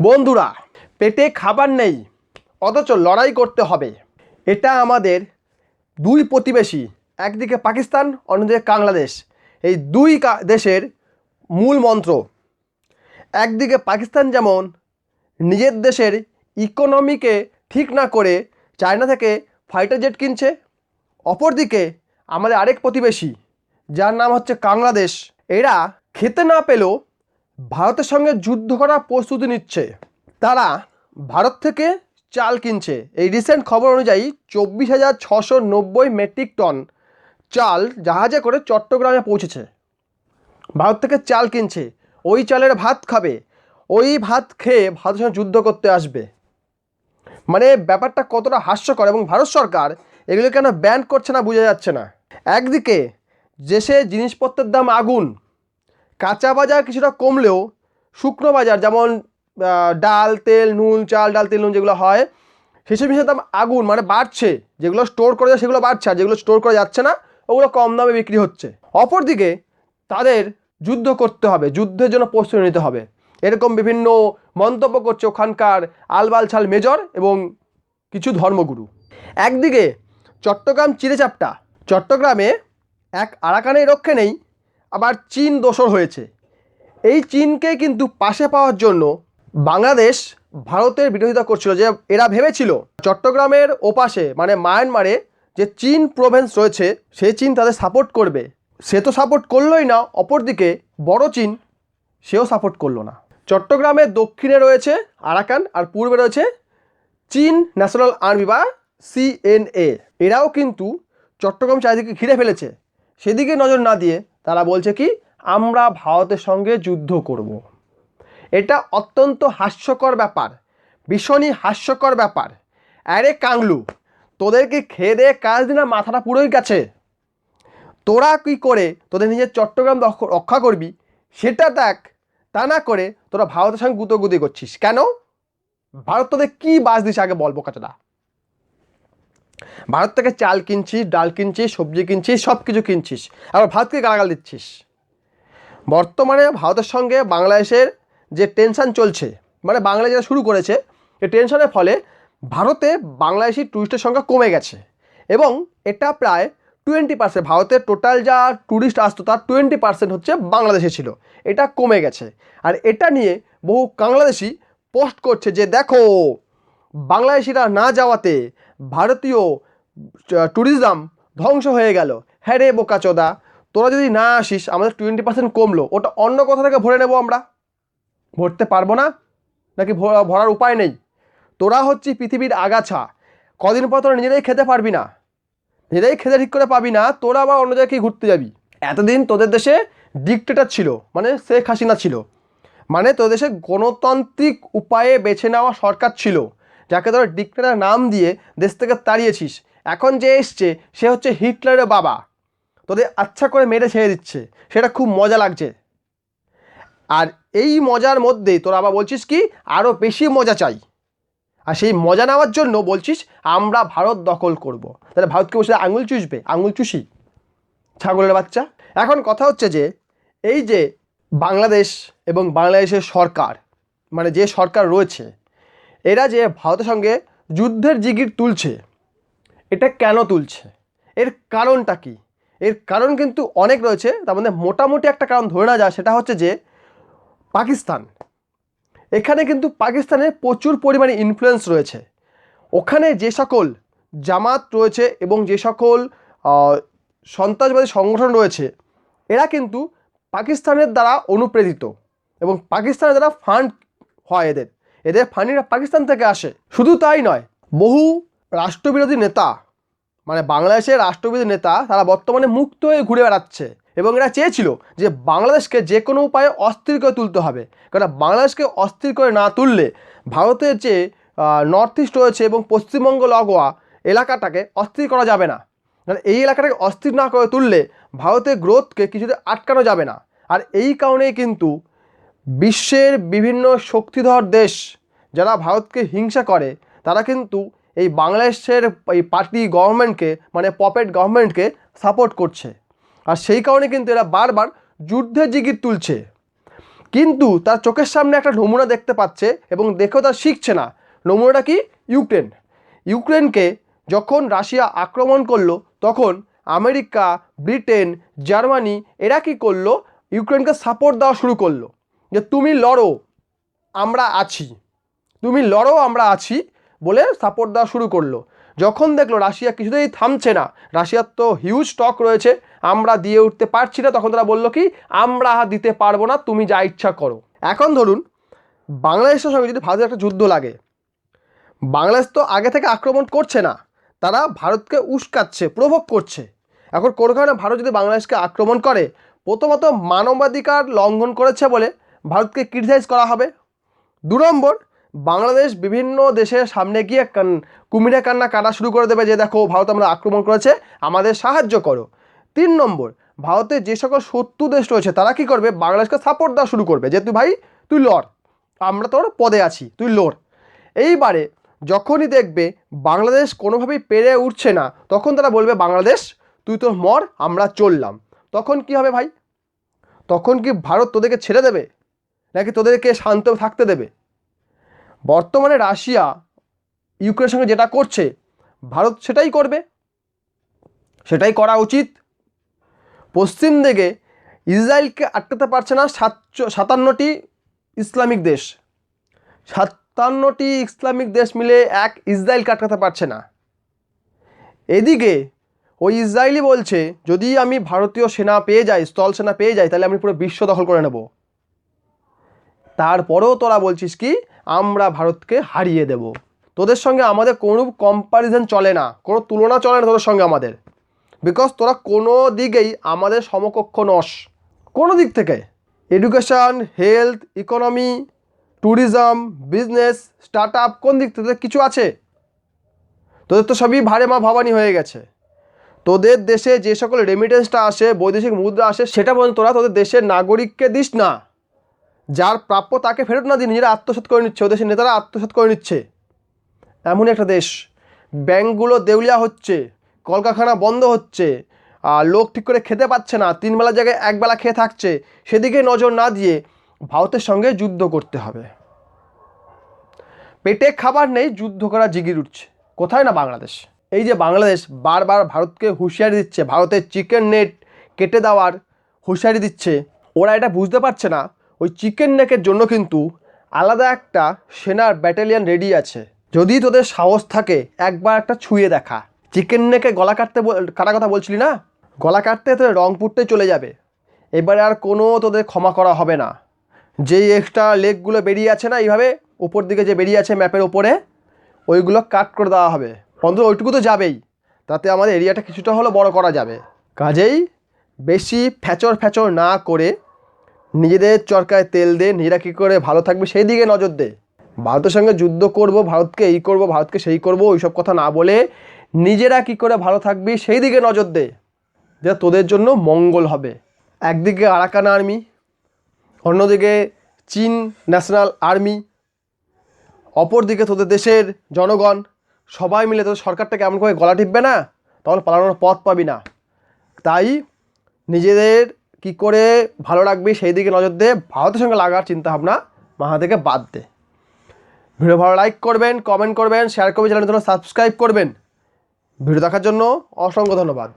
বন্ধুরা, পেটে খাবার নেই, অথচ লড়াই করতে হবে। এটা আমাদের দুই প্রতিবেশী, একদিকে পাকিস্তান, অন্যদিকে বাংলাদেশ। এই দুই দেশের মূল মন্ত্র। একদিকে পাকিস্তান যেমন নিজের দেশের ইকোনমিকে ঠিক না করে চায়না থেকে ফাইটার জেট কিনছে, অপরদিকে আমাদের আরেক প্রতিবেশী, যার নাম হচ্ছে বাংলাদেশ। এরা খেতে না পেলেও ভারতের সঙ্গে যুদ্ধ করার প্রস্তুতি নিচ্ছে। তারা ভারত থেকে চাল কিনছে। এই রিসেন্ট খবর অনুযায়ী চব্বিশ হাজার ছশো নব্বই মেট্রিক টন চাল জাহাজে করে চট্টগ্রামে পৌঁছেছে। ভারত থেকে চাল কিনছে। ওই চালের ভাত খাবে। ওই ভাত খেয়ে ভারতের সঙ্গে যুদ্ধ করতে আসবে। মানে ব্যাপারটা কতটা হাস্যকর এবং ভারত সরকার এগুলো কেন ব্যান করছে না বোঝা যাচ্ছে না। একদিকে দেশে জিনিসপত্রের দাম আগুন। কাঁচা বাজার কিছুটা কমলেও শুকনো বাজার, যেমন ডাল, তেল, নুন, চাল, ডাল, তেল, নুন যেগুলো হয়, সেসব জিনিসের দাম আগুন মানে বাড়ছে। যেগুলো স্টোর করে যায় সেগুলো বাড়ছে, আর যেগুলো স্টোর করা যাচ্ছে না, ওগুলো কম দামে বিক্রি হচ্ছে। অপরদিকে তাদের যুদ্ধ করতে হবে, যুদ্ধের জন্য প্রস্তুতি নিতে হবে। এরকম বিভিন্ন মন্তব্য করছে ওখানকার আলবাল ছাল মেজর এবং কিছু ধর্মগুরু। একদিকে চট্টগ্রাম চিড়েচাপটা, চট্টগ্রামে এক আরাকানের রক্ষে নেই আবার চীন দোসর হয়েছে। এই চীনকে কিন্তু পাশে পাওয়ার জন্য বাংলাদেশ ভারতের বিরোধিতা করছিল যে এরা ভেবেছিল চট্টগ্রামের ওপাশে মানে মায়ানমারে যে চীন প্রভিন্স রয়েছে সেই চীন তাদের সাপোর্ট করবে। সে তো সাপোর্ট করলোই না, অপরদিকে বড় চীন সেও সাপোর্ট করল না। চট্টগ্রামের দক্ষিণে রয়েছে আরাকান আর পূর্বে রয়েছে চীন ন্যাশনাল আর্মি বা সিএনএ এরাও কিন্তু চট্টগ্রাম চারিদিকে ঘিরে ফেলেছে। সেদিকে নজর না দিয়ে তারা বলছে কি, আমরা ভারতের সঙ্গে যুদ্ধ করব। এটা অত্যন্ত হাস্যকর ব্যাপার, ভীষণই হাস্যকর ব্যাপার। আরে কাংলু তোদেরকে খেয়ে দিয়ে কাজ দিনা মাথাটা পুরোই গেছে? তোরা কি করে তোদের নিজের চট্টগ্রাম রক্ষা করবি? সেটা দেখ, তা না করে তোরা ভারতের সঙ্গে গুতোগুতি করছিস। কেন? ভারত তোদের কী বাস দিছে আগে বলব কাছটা ভারত থেকে চাল কিনছিস, ডাল কিনছিস, সবজি কিনছিস সব কিছু কিনছিস। আবার ভারতকে গালাগাল দিচ্ছিস। বর্তমানে ভারতের সঙ্গে বাংলাদেশের যে টেনশান চলছে মানে বাংলাদেশ যেটা শুরু করেছে, এই টেনশনের ফলে ভারতে বাংলাদেশি ট্যুরিস্টের সংখ্যা কমে গেছে। এবং এটা প্রায় টোয়েন্টি পার্সেন্ট ভারতের টোটাল যা ট্যুরিস্ট আসতো তার টোয়েন্টি পার্সেন্ট হচ্ছে বাংলাদেশে ছিল। এটা কমে গেছে। আর এটা নিয়ে বহু বাংলাদেশি পোস্ট করছে যে, দেখো, বাংলাদেশিরা না যাওয়াতে ভারতীয় ট্যুরিজম ধ্বংস হয়ে গেল। হ্যাঁ রে বোকাচোদা তোরা যদি না আসিস, আমাদের টোয়েন্টি পার্সেন্ট কমলো। ওটা অন্য কোথা থেকে ভরে নেব আমরা? ভরতে পারব না? নাকি ভরা- ভরার উপায় নেই? তোরা হচ্ছে পৃথিবীর আগাছা। কদিন পর তোরা নিজেরাই খেতে পারবি না। নিজেরাই খেতে ঠিক করে পাবি না, তোরা আবার অন্য জায়গায় ঘুরতে যাবি? এতদিন তোদের দেশে ডিকটেটার ছিল মানে শেখ হাসিনা ছিল। মানে তোদের দেশে গণতান্ত্রিক উপায়ে বেছে নেওয়া সরকার ছিল। যাকে তোরা ডিকটেটার নাম দিয়ে দেশ থেকে তাড়িয়েছিস, এখন যে এসছে, সে হচ্ছে হিটলারের বাবা। তোদের আচ্ছা করে মেরে ছেড়ে দিচ্ছে। সেটা খুব মজা লাগছে। আর এই মজার মধ্যেই তোরা আবার বলছিস কি আরও বেশি মজা চাই। আর সেই মজা নেওয়ার জন্য বলছিস, আমরা ভারত দখল করব। তাহলে ভারতকে বসে আঙুল চুষবে, আঙুল চুষি। ছাগলের বাচ্চা। এখন কথা হচ্ছে যে, এই যে বাংলাদেশ এবং বাংলাদেশের সরকার মানে যে সরকার রয়েছে এরা যে ভারতের সঙ্গে যুদ্ধের জিগির তুলছে, এটা কেন তুলছে? এর কারণটা কি? এর কারণ কিন্তু অনেক রয়েছে, তার মধ্যে মোটামুটি একটা কারণ ধরে না যায়, সেটা হচ্ছে যে পাকিস্তান। এখানে কিন্তু পাকিস্তানের প্রচুর পরিমাণে ইনফ্লুয়েন্স রয়েছে। ওখানে যে সকল জামাত রয়েছে এবং যে সকল সন্ত্রাসবাদী সংগঠন রয়েছে, এরা কিন্তু পাকিস্তানের দ্বারা অনুপ্রেরিত এবং পাকিস্তানের দ্বারা ফান্ড হয় এদের। এদের ফানিরা পাকিস্তান থেকে আসে। শুধু তাই নয়, বহু রাষ্ট্রবিরোধী নেতা মানে বাংলাদেশের রাষ্ট্রবিরোধী নেতা, তারা বর্তমানে মুক্ত হয়ে ঘুরে বেড়াচ্ছে এবং এরা চেয়েছিল যে বাংলাদেশকে যে কোনো উপায়ে অস্থির করে তুলতে হবে। কারণ বাংলাদেশকে অস্থির করে না তুললে ভারতের যে নর্থ ইস্ট রয়েছে এবং পশ্চিমবঙ্গ লগোয়া এলাকাটাকে অস্থির করা যাবে না। কারণ এই এলাকাটাকে অস্থির না করে তুললে ভারতের গ্রোথকে কিছুতে আটকানো যাবে না। আর এই কারণেই কিন্তু বিশ্বের বিভিন্ন শক্তিধর দেশ যারা ভারতকে হিংসা করে, তারা কিন্তু এই বাংলাদেশের এই পার্টি গভর্নমেন্টকে মানে পপেট গভর্নমেন্টকে সাপোর্ট করছে। আর সেই কারণে কিন্তু এরা বারবার যুদ্ধের জিগির তুলছে। কিন্তু তার চোখের সামনে একটা নমুনা দেখতে পাচ্ছে এবং দেখেও তার শিখছে না। নমুনাটা কি? ইউক্রেন। ইউক্রেনকে যখন রাশিয়া আক্রমণ করল, তখন আমেরিকা, ব্রিটেন, জার্মানি, এরা কি করল? ইউক্রেনকে সাপোর্ট দেওয়া শুরু করল। যে তুমি লড়ো, আমরা আছি। তুমি লড়ো, আমরা আছি বলে সাপোর্ট দেওয়া শুরু করল। যখন দেখল রাশিয়া কিছুতেই থামছে না, রাশিয়ার তো হিউজ স্টক রয়েছে, আমরা দিয়ে উঠতে পারছি না, তখন তারা বলল কি, আমরা দিতে পারব না, তুমি যা ইচ্ছা করো। এখন ধরুন, বাংলাদেশের সঙ্গে যদি ভারতের একটা যুদ্ধ লাগে, বাংলাদেশ তো আগে থেকে আক্রমণ করছে না, তারা ভারতকে উস্কাচ্ছে, প্রভোগ করছে। এখন কোনো কারণে ভারত যদি বাংলাদেশকে আক্রমণ করে, প্রথমত মানবাধিকার লঙ্ঘন করেছে বলে ভারতকে ক্রিটিসাইজ করা হবে। দু নম্বর, বাংলাদেশ বিভিন্ন দেশের সামনে গিয়ে কুমিরে কান্না কাটা শুরু করে দেবে যে, দেখো, ভারত আমরা আক্রমণ করেছে, আমাদের সাহায্য করো। তিন নম্বর ভারতের যে সকল শত্রু দেশ রয়েছে, তারা কি করবে? বাংলাদেশকে সাপোর্ট দেওয়া শুরু করবে যে, তুই ভাই, তুই লড়। আমরা তোর পদে আছি, তুই লড়। এইবারে যখনই দেখবে বাংলাদেশ কোনোভাবেই পেরে উঠছে না, তখন তারা বলবে, বাংলাদেশ, তুই তোর মর, আমরা চললাম। তখন কি হবে ভাই? তখন কি ভারত তোদেরকে ছেড়ে দেবে? নাকি তোদেরকে শান্ত থাকতে দেবে? বর্তমানে রাশিয়া ইউক্রেনের সঙ্গে যেটা করছে, ভারত সেটাই করবে। সেটাই করা উচিত। পশ্চিম দিকে ইসরায়েলকে আটকাতে পারছে না সাতশো সাতান্নটি ইসলামিক দেশ। সাতান্নটি ইসলামিক দেশ মিলে এক ইসরায়েলকে আটকাতে পারছে না। এদিকে ওই ইসরায়েলি বলছে, যদি আমি ভারতীয় সেনা পেয়ে যাই, স্থল সেনা পেয়ে যাই, তাহলে আমি পুরো বিশ্ব দখল করে নেব। তারপরেও তোরা বলছিস কি, আমরা ভারতকে হারিয়ে দেব। তোদের সঙ্গে আমাদের কোনো কম্প্যারিজন চলে না, কোনো তুলনা চলে না তোদের সঙ্গে আমাদের। বিকজ তোরা কোনো দিকেই আমাদের সমকক্ষ নস। কোনো দিক থেকে। Education health economy tourism business start up কোন দিক থেকে কিছু আছে? তোদের তো সবই ভারে মা ভবানী হয়ে গেছে। তোদের দেশে যে সকল রেমিটেন্সটা আসে, বৈদেশিক মুদ্রা আসে, সেটা পর্যন্ত তোরা তোদের দেশের নাগরিককে দিস না। যার প্রাপ্য তাকে ফেরত না দিয়ে নিজেরা আত্মসাৎ করে নিচ্ছে ওদের দেশের নেতারা আত্মসাৎ করে নিচ্ছে। এমনই একটা দেশ। ব্যাংকগুলো দেউলিয়া হচ্ছে, কলকারখানা বন্ধ হচ্ছে, আর লোক ঠিক করে খেতে পাচ্ছে না তিন বেলা জায়গায় একবেলা খেয়ে থাকছে, সেদিকে নজর না দিয়ে ভারতের সঙ্গে যুদ্ধ করতে হবে। পেটে খাবার নেই, যুদ্ধ করা জিগির উঠছে। কোথায় না বাংলাদেশ? এই যে বাংলাদেশ বারবার ভারতকে হুঁশিয়ারি দিচ্ছে, ভারতের চিকেন নেট কেটে দেওয়ার হুঁশিয়ারি দিচ্ছে, ওরা এটা বুঝতে পারছে না। ওই চিকেন নেকের জন্য কিন্তু আলাদা একটা সেনার ব্যাটালিয়ান রেডি আছে। যদি তোদের সাহস থাকে, একবার একটা ছুঁয়ে দেখা। চিকেন নেকে গলা কাটতে কাটা কথা বলছিলি না? গলা কাটতে তোদের রংপুরতে চলে যাবে। এবারে আর কোনো তোদের ক্ষমা করা হবে না। যেই এক্সট্রা লেগগুলো বেরিয়ে আছে না এইভাবে, উপর দিকে যে বেরিয়ে আছে ম্যাপের ওপরে ওইগুলো কাট করে দেওয়া হবে। অন্তত ওইটুকু তো যাবেই। তাতে আমাদের এরিয়াটা কিছুটা হলেও বড় করা যাবে। কাজেই বেশি ফ্যাচর ফ্যাচর না করে নিজেদের চরকায় তেল দে, নিজেরা কী করে ভালো থাকবে সেই দিকে নজর দে। ভারতের সঙ্গে যুদ্ধ করব, ভারতকে এই করব, ভারতকে সেই করব, ওইসব কথা না বলে নিজেরা কী করে ভালো থাকবি সেই দিকে নজর দে, যে তোদের জন্য মঙ্গল হবে। একদিকে আরাকান আর্মি, অন্যদিকে চীন ন্যাশনাল আর্মি, অপরদিকে তোদের দেশের জনগণ। সবাই মিলে তোদের সরকারটাকে এমন করে গলা টিপবে না, তখন পালানোর পথ পাবি না। তাই নিজেদের কি করে ভালো রাখবি সেই দিকে নজর দে, ভারতের সঙ্গে লাগার চিন্তাভাবনা মাথা থেকে বাদ দে। ভিডিও ভালো লাইক করবেন কমেন্ট করবেন শেয়ার করবেন চ্যানেলের জন্য সাবস্ক্রাইব করবেন। ভিডিও দেখার জন্য অসংখ্য ধন্যবাদ।